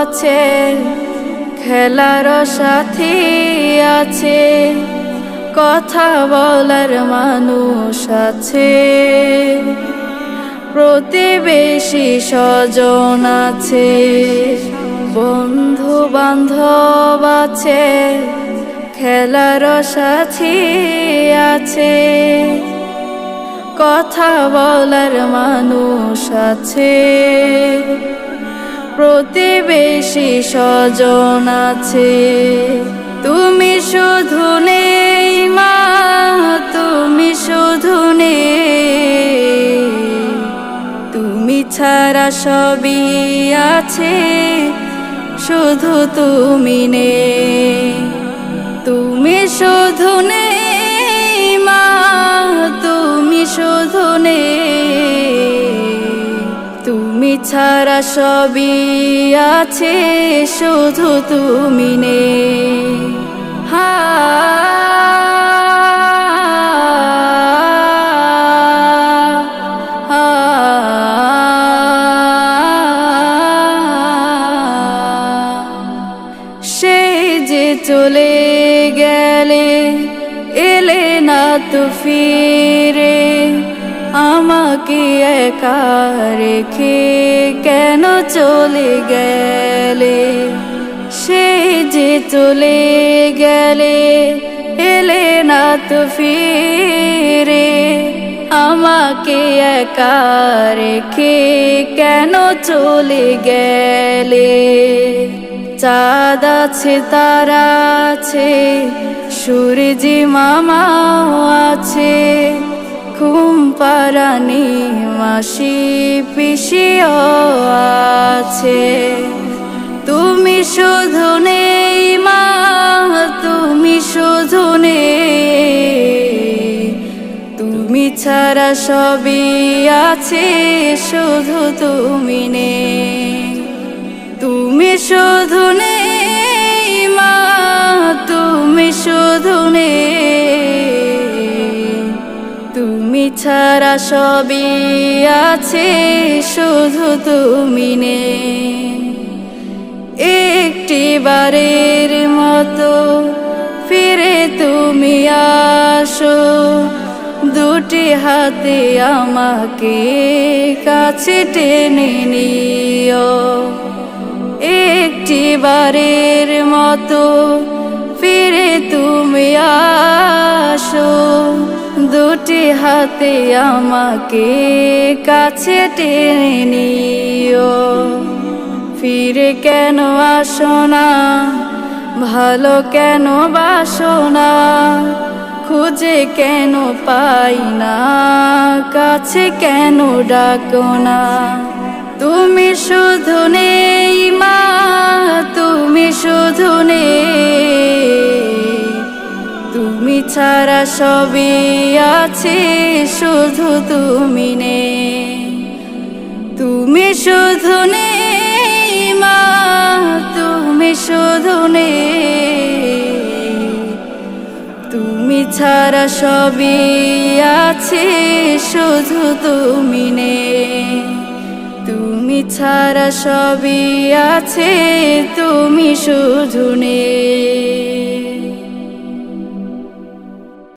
আছে, খেলার সাথী আছে, কথা বলার মানুষ আছে, প্রতিবেশী স্বজন আছে বন্ধু বান্ধব আছে, খেলার সাথী আছে, কথা বলার মানুষ আছে। প্রতিবেশী স্বজন আছে। তুমি শুধু নেই মা, তুমি শুধু নেই। তুমি ছাড়া সবই আছে, শুধু তুমি নেই। তুমি শুধু ছাড়া সবই আছে শুধু তুমি নে হা যে চলে গেলে এলে না তো ফিরে। আমাকে একা রেখে কেন চলে গেলে? সেই যে চলে গেলে এলে না তো ফিরে। আমাকে একা রেখে কেন চলে গেলে? চাঁদ আছে, তারা আছে, সূর্যি মামাও আছে। পারানি মাসি পিসিও আছে। তুমি শুধু নেই মা, তুমি শুধু নেই। তুমি ছাড়া সবই আছে, শুধু তুমি নেই। তুমি শুধু নেই মা, তুমি শুধু নেই। ছাড়া সবই আছে, শুধু তুমি নে একটি বারের মতো ফিরে তুমি আসো, দুটি হাতে আমাকে কাছে টেনে নিও। একটি বারের মতো ফিরে তুমি আসো। দুটি হাতে আমাকে কাছে টেনে নিও। ফিরে কেন আসো না? ভালো কেন বাসো না? খুঁজে কেন পাই না? কাছে কেন ডাকো না? তুমি শুধু নেই ছাড়া সবই আছে, শুধু তুমি নেই। তুমি শুধু নেই, মা, তুমি শুধু নেই। তুমি ছাড়া সবই আছে, শুধু তুমি নেই। তুমি ছাড়া সবই আছে, তুমি শুধু নেই।